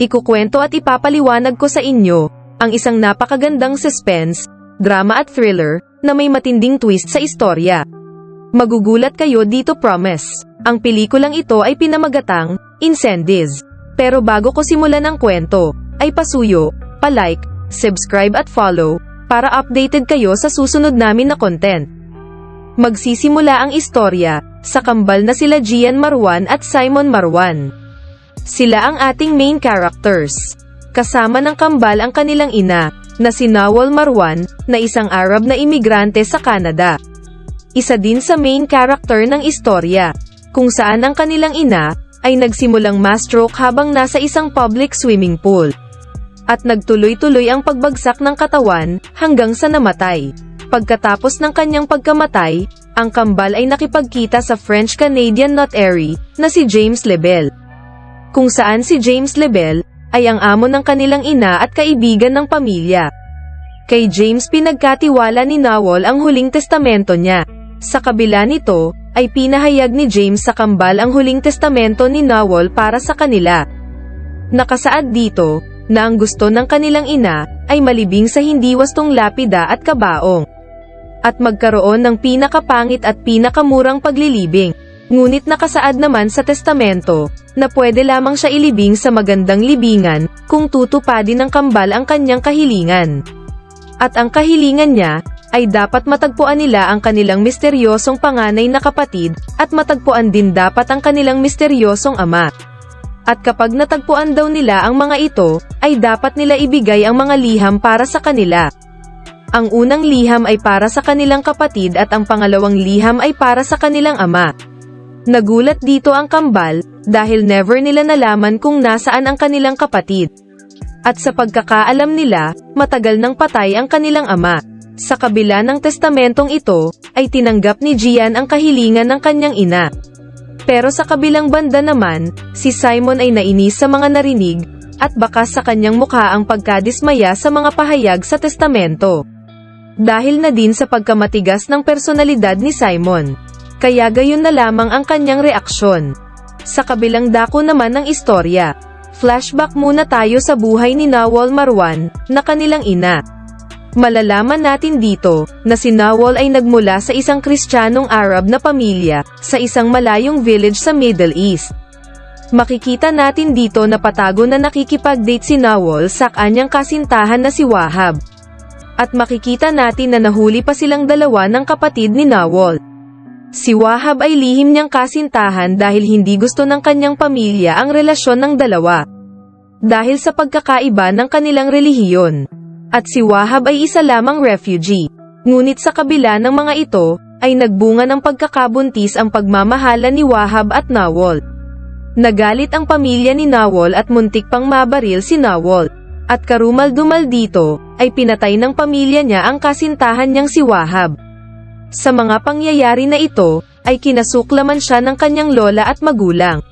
ikukwento at ipapaliwanag ko sa inyo, ang isang napakagandang suspense, drama at thriller, na may matinding twist sa istorya. Magugulat kayo dito promise. Ang pelikulang ito ay pinamagatang, Incendies. Pero bago ko simulan ang kwento, ay pasuyo, palike, subscribe at follow, para updated kayo sa susunod namin na content. Magsisimula ang istorya, sa kambal na sila Gian Marwan at Simon Marwan. Sila ang ating main characters. Kasama ng kambal ang kanilang ina, na si Nawal Marwan, na isang Arab na imigrante sa Canada. Isa din sa main character ng istorya, kung saan ang kanilang ina, ay nagsimulang ma-stroke habang nasa isang public swimming pool. At nagtuloy-tuloy ang pagbagsak ng katawan, hanggang sa namatay. Pagkatapos ng kanyang pagkamatay, ang kambal ay nakipagkita sa French-Canadian notary, na si James Lebel. Kung saan si James Lebel, ay ang amo ng kanilang ina at kaibigan ng pamilya. Kay James pinagkatiwala ni Nawal ang huling testamento niya. Sa kabila nito, ay pinahayag ni James sa kambal ang huling testamento ni Nawal para sa kanila. Nakasaad dito, na ang gusto ng kanilang ina, ay malibing sa hindi wastong lapida at kabaong. At magkaroon ng pinakapangit at pinakamurang paglilibing. Ngunit nakasaad naman sa testamento, na pwede lamang siya ilibing sa magandang libingan, kung tutupadin ng kambal ang kanyang kahilingan. At ang kahilingan niya, ay dapat matagpuan nila ang kanilang misteryosong panganay na kapatid, at matagpuan din dapat ang kanilang misteryosong ama. At kapag natagpuan daw nila ang mga ito, ay dapat nila ibigay ang mga liham para sa kanila. Ang unang liham ay para sa kanilang kapatid at ang pangalawang liham ay para sa kanilang ama. Nagulat dito ang kambal, dahil never nila nalaman kung nasaan ang kanilang kapatid. At sa pagkakaalam nila, matagal nang patay ang kanilang ama. Sa kabila ng testamentong ito, ay tinanggap ni Gian ang kahilingan ng kanyang ina. Pero sa kabilang banda naman, si Simon ay nainis sa mga narinig, at bakas sa kanyang mukha ang pagkadismaya sa mga pahayag sa testamento. Dahil na din sa pagkamatigas ng personalidad ni Simon. Kaya gayon na lamang ang kanyang reaksyon. Sa kabilang dako naman ng istorya, flashback muna tayo sa buhay ni Nawal Marwan, na kanilang ina. Malalaman natin dito, na si Nawal ay nagmula sa isang kristyanong Arab na pamilya, sa isang malayong village sa Middle East. Makikita natin dito na patago na nakikipag-date si Nawal sa kanyang kasintahan na si Wahab. At makikita natin na nahuli pa silang dalawa ng kapatid ni Nawal. Si Wahab ay lihim niyang kasintahan dahil hindi gusto ng kanyang pamilya ang relasyon ng dalawa. Dahil sa pagkakaiba ng kanilang relihiyon. At si Wahab ay isa lamang refugee. Ngunit sa kabila ng mga ito, ay nagbunga ng pagkakabuntis ang pagmamahala ni Wahab at Nawal. Nagalit ang pamilya ni Nawal at muntik pang mabaril si Nawal. At karumal-dumal dito, ay pinatay ng pamilya niya ang kasintahan niyang si Wahab. Sa mga pangyayari na ito, ay kinasuklaman siya ng kanyang lola at magulang.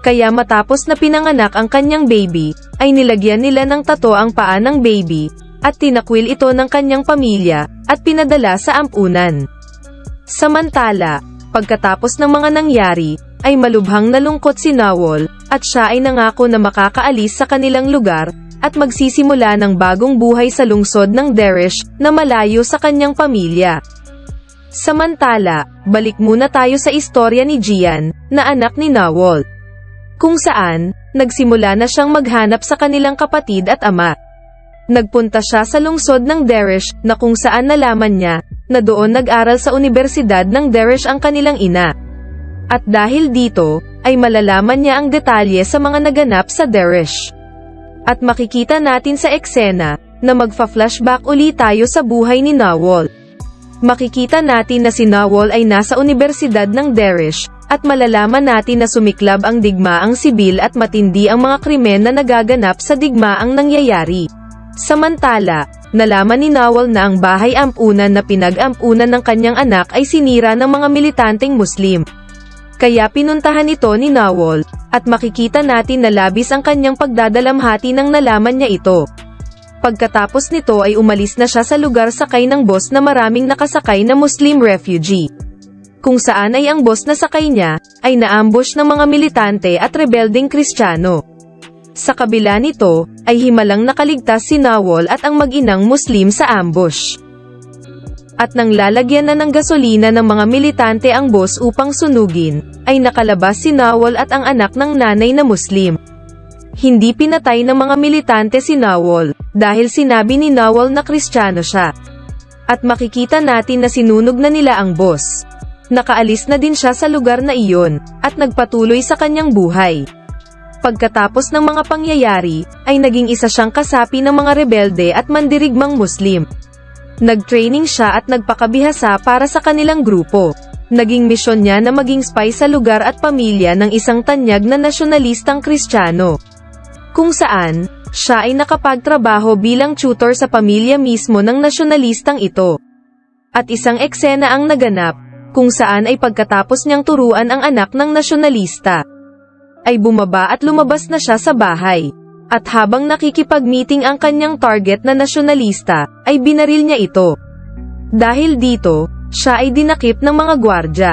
Kaya matapos na pinanganak ang kanyang baby, ay nilagyan nila ng tato ang paa ng baby, at tinakwil ito ng kanyang pamilya, at pinadala sa ampunan. Samantala, pagkatapos ng mga nangyari, ay malubhang nalungkot si Nawal, at siya ay nangako na makakaalis sa kanilang lugar, at magsisimula ng bagong buhay sa lungsod ng Derish, na malayo sa kanyang pamilya. Samantala, balik muna tayo sa istorya ni Gian, na anak ni Nawal. Kung saan, nagsimula na siyang maghanap sa kanilang kapatid at ama. Nagpunta siya sa lungsod ng Derish, na kung saan nalaman niya, na doon nag-aral sa Universidad ng Derish ang kanilang ina. At dahil dito, ay malalaman niya ang detalye sa mga naganap sa Derish. At makikita natin sa eksena, na magfa-flashback uli tayo sa buhay ni Nawal. Makikita natin na si Nawal ay nasa Universidad ng Derish, at malalaman natin na sumiklab ang digmaang sibil at matindi ang mga krimen na nagaganap sa digmaang nangyayari. Samantala, nalaman ni Nawal na ang bahay ampunan na pinag-ampunan ng kanyang anak ay sinira ng mga militanteng Muslim. Kaya pinuntahan ito ni Nawal, at makikita natin na labis ang kanyang pagdadalamhati nang nalaman niya ito. Pagkatapos nito ay umalis na siya sa lugar sakay ng boss na maraming nakasakay na Muslim refugee. Kung saan ay ang boss na sakay niya, ay naambush ng mga militante at rebelding kristyano. Sa kabila nito, ay himalang nakaligtas si Nawal at ang mag-inang Muslim sa ambush. At nang lalagyan na ng gasolina ng mga militante ang boss upang sunugin, ay nakalabas si Nawal at ang anak ng nanay na Muslim. Hindi pinatay ng mga militante si Nawal, dahil sinabi ni Nawal na kristyano siya. At makikita natin na sinunog na nila ang boss. Nakaalis na din siya sa lugar na iyon, at nagpatuloy sa kanyang buhay. Pagkatapos ng mga pangyayari, ay naging isa siyang kasapi ng mga rebelde at mandirigmang Muslim. Nag-training siya at nagpakabihasa para sa kanilang grupo. Naging misyon niya na maging spy sa lugar at pamilya ng isang tanyag na nasyonalistang kristyano. Kung saan, siya ay nakapagtrabaho bilang tutor sa pamilya mismo ng nasyonalistang ito. At isang eksena ang naganap, kung saan ay pagkatapos niyang turuan ang anak ng nasyonalista, ay bumaba at lumabas na siya sa bahay. At habang nakikipag-meeting ang kanyang target na nasyonalista, ay binaril niya ito. Dahil dito, siya ay dinakip ng mga gwardya.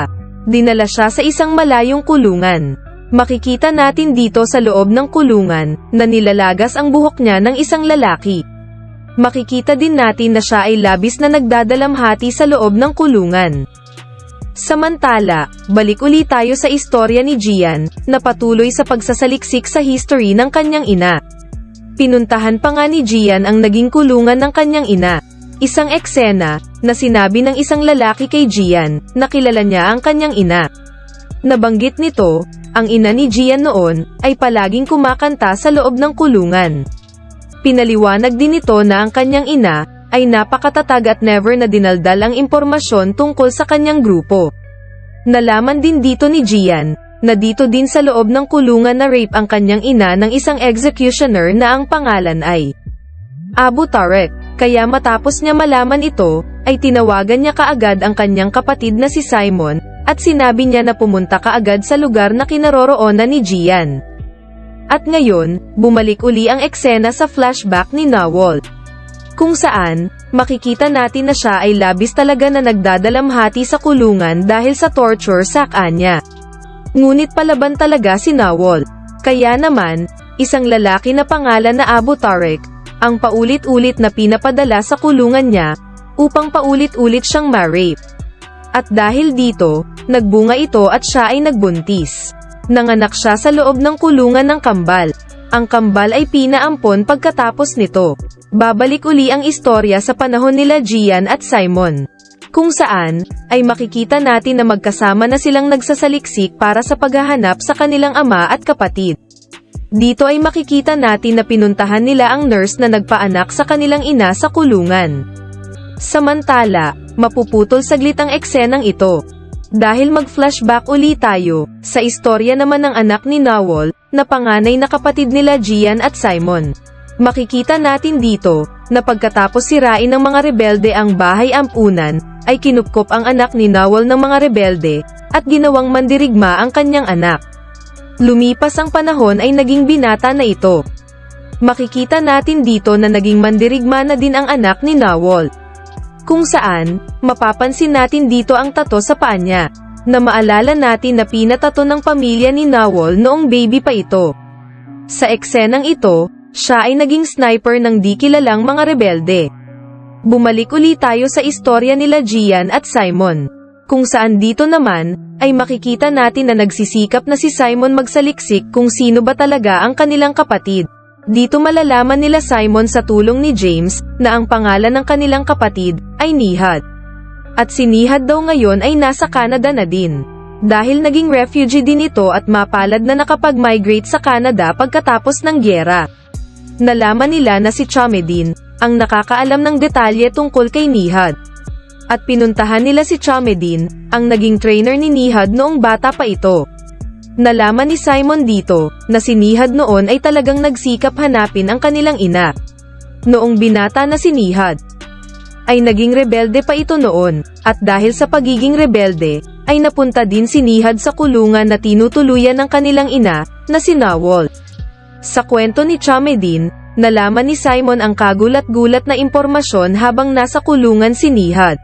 Dinala siya sa isang malayong kulungan. Makikita natin dito sa loob ng kulungan, na nilalagas ang buhok niya ng isang lalaki. Makikita din natin na siya ay labis na nagdadalamhati sa loob ng kulungan. Samantala, balik uli tayo sa istorya ni Gian, na patuloy sa pagsasaliksik sa history ng kanyang ina. Pinuntahan pa nga ni Gian ang naging kulungan ng kanyang ina. Isang eksena, na sinabi ng isang lalaki kay Gian, na kilala niya ang kanyang ina. Nabanggit nito, ang ina ni Gian noon, ay palaging kumakanta sa loob ng kulungan. Pinaliwanag din nito na ang kanyang ina, ay napakatatag at never na dinaldal ang impormasyon tungkol sa kanyang grupo. Nalaman din dito ni Gian, na dito din sa loob ng kulungan na rape ang kanyang ina ng isang executioner na ang pangalan ay Abu Tarek, kaya matapos niya malaman ito, ay tinawagan niya kaagad ang kanyang kapatid na si Simon, at sinabi niya na pumunta kaagad sa lugar na kinaroroonan ni Gian. At ngayon, bumalik uli ang eksena sa flashback ni Nawal. Kung saan, makikita natin na siya ay labis talaga na nagdadalamhati sa kulungan dahil sa torture sa kanya. Ngunit palaban talaga si Nawal. Kaya naman, isang lalaki na pangalan na Abu Tarek, ang paulit-ulit na pinapadala sa kulungan niya, upang paulit-ulit siyang ma-rape. At dahil dito, nagbunga ito at siya ay nagbuntis. Nanganak siya sa loob ng kulungan ng kambal. Ang kambal ay pinaampon pagkatapos nito. Babalik uli ang istorya sa panahon nila Gian at Simon. Kung saan, ay makikita natin na magkasama na silang nagsasaliksik para sa paghahanap sa kanilang ama at kapatid. Dito ay makikita natin na pinuntahan nila ang nurse na nagpaanak sa kanilang ina sa kulungan. Samantala, mapuputol saglit ang eksenang ito. Dahil mag-flashback uli tayo, sa istorya naman ng anak ni Nawal, na panganay na kapatid nila Gian at Simon. Makikita natin dito, na pagkatapos sirain ng mga rebelde ang bahay ampunan, ay kinupkop ang anak ni Nawal ng mga rebelde, at ginawang mandirigma ang kanyang anak. Lumipas ang panahon ay naging binata na ito. Makikita natin dito na naging mandirigma na din ang anak ni Nawal. Kung saan, mapapansin natin dito ang tato sa paa niya, na maalala natin na pinatato ng pamilya ni Nawal noong baby pa ito. Sa eksenang ito, siya ay naging sniper ng di kilalang mga rebelde. Bumalik uli tayo sa istorya nila Gian at Simon. Kung saan dito naman, ay makikita natin na nagsisikap na si Simon magsaliksik kung sino ba talaga ang kanilang kapatid. Dito malalaman nila Simon sa tulong ni James, na ang pangalan ng kanilang kapatid, ay Nihad. At si Nihad daw ngayon ay nasa Canada na din. Dahil naging refugee din ito at mapalad na nakapag-migrate sa Canada pagkatapos ng gyera. Nalaman nila na si Chamedin, ang nakakaalam ng detalye tungkol kay Nihad. At pinuntahan nila si Chamedin, ang naging trainer ni Nihad noong bata pa ito. Nalaman ni Simon dito, na si Nihad noon ay talagang nagsikap hanapin ang kanilang ina. Noong binata na si Nihad, ay naging rebelde pa ito noon, at dahil sa pagiging rebelde, ay napunta din si Nihad sa kulungan na tinutuluyan ng kanilang ina, na si Nawal. Sa kwento ni Chamedin, nalaman ni Simon ang kagulat-gulat na impormasyon habang nasa kulungan si Nihad.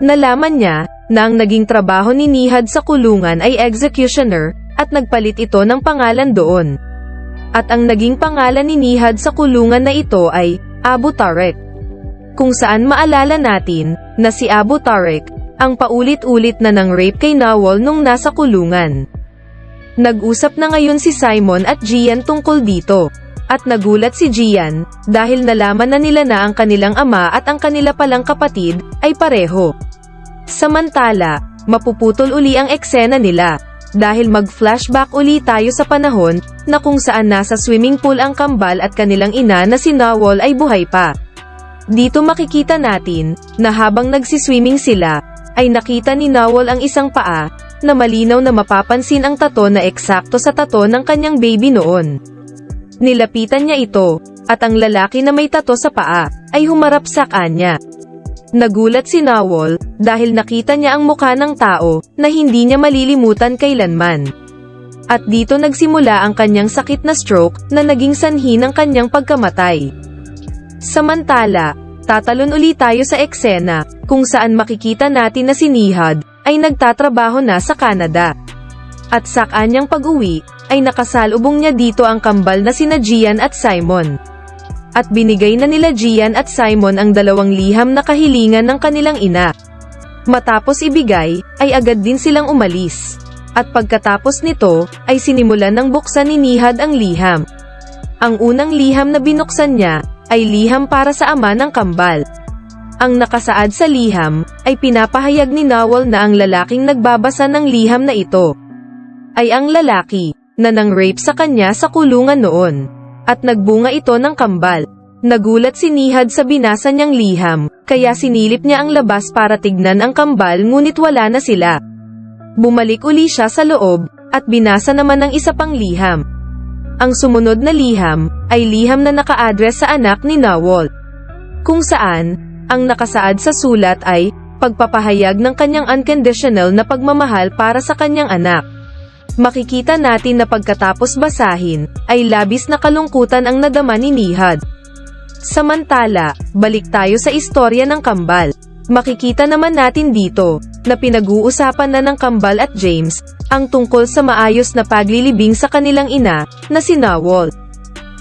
Nalaman niya, na ang naging trabaho ni Nihad sa kulungan ay executioner, at nagpalit ito ng pangalan doon. At ang naging pangalan ni Nihad sa kulungan na ito ay, Abu Tarek. Kung saan maalala natin, na si Abu Tarek, ang paulit-ulit na ng rape kay Nawal nung nasa kulungan. Nag-usap na ngayon si Simon at Gian tungkol dito. At nagulat si Gian, dahil nalaman na nila na ang kanilang ama at ang kanila palang kapatid, ay pareho. Samantala, mapuputol uli ang eksena nila. Dahil mag-flashback uli tayo sa panahon, na kung saan nasa swimming pool ang kambal at kanilang ina na si Nawal ay buhay pa. Dito makikita natin, na habang nagsiswimming sila, ay nakita ni Nawal ang isang paa, na malinaw na mapapansin ang tato na eksakto sa tato ng kanyang baby noon. Nilapitan niya ito, at ang lalaki na may tato sa paa, ay humarap sa kanya. Nagulat si Nawal, dahil nakita niya ang mukha ng tao, na hindi niya malilimutan kailanman. At dito nagsimula ang kanyang sakit na stroke, na naging sanhi ng kanyang pagkamatay. Samantala, tatalon uli tayo sa eksena, kung saan makikita natin na si Nihad, ay nagtatrabaho na sa Canada. At sa kanyang pag-uwi, ay nakasalubong niya dito ang kambal na sina Gian at Simon. At binigay na nila Gian at Simon ang dalawang liham na kahilingan ng kanilang ina. Matapos ibigay, ay agad din silang umalis. At pagkatapos nito, ay sinimulan ng buksan ni Nihad ang liham. Ang unang liham na binuksan niya, ay liham para sa ama ng kambal. Ang nakasaad sa liham, ay pinapahayag ni Nawal na ang lalaking nagbabasa ng liham na ito, ay ang lalaki, na nang rape sa kanya sa kulungan noon. At nagbunga ito ng kambal. Nagulat si Nihad sa binasa niyang liham, kaya sinilip niya ang labas para tignan ang kambal ngunit wala na sila. Bumalik uli siya sa loob, at binasa naman ng isa pang liham. Ang sumunod na liham, ay liham na naka-address sa anak ni Nawal. Kung saan, ang nakasaad sa sulat ay, pagpapahayag ng kanyang unconditional na pagmamahal para sa kanyang anak. Makikita natin na pagkatapos basahin, ay labis na kalungkutan ang nadama ni Nihad. Samantala, balik tayo sa istorya ng kambal. Makikita naman natin dito, na pinag-uusapan na ng kambal at James, ang tungkol sa maayos na paglilibing sa kanilang ina, na si Nawal.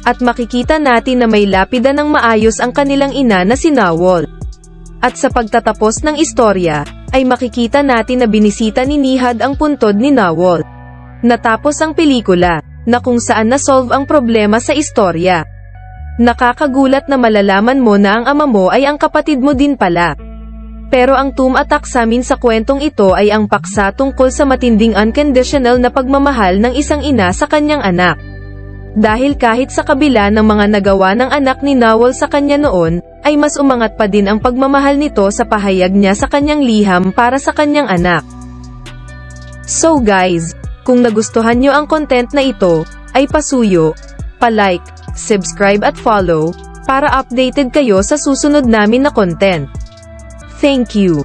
At makikita natin na may lapida ng maayos ang kanilang ina na si Nawal. At sa pagtatapos ng istorya, ay makikita natin na binisita ni Nihad ang puntod ni Nawal. Natapos ang pelikula, na kung saan nasolve ang problema sa istorya. Nakakagulat na malalaman mo na ang ama mo ay ang kapatid mo din pala. Pero ang tumatak sa amin sa kwentong ito ay ang paksa tungkol sa matinding unconditional na pagmamahal ng isang ina sa kanyang anak. Dahil kahit sa kabila ng mga nagawa ng anak ni Nawal sa kanya noon, ay mas umangat pa din ang pagmamahal nito sa pahayag niya sa kanyang liham para sa kanyang anak. So guys, kung nagustuhan nyo ang content na ito, ay pasuyo, palike, subscribe at follow, para updated kayo sa susunod namin na content. Thank you.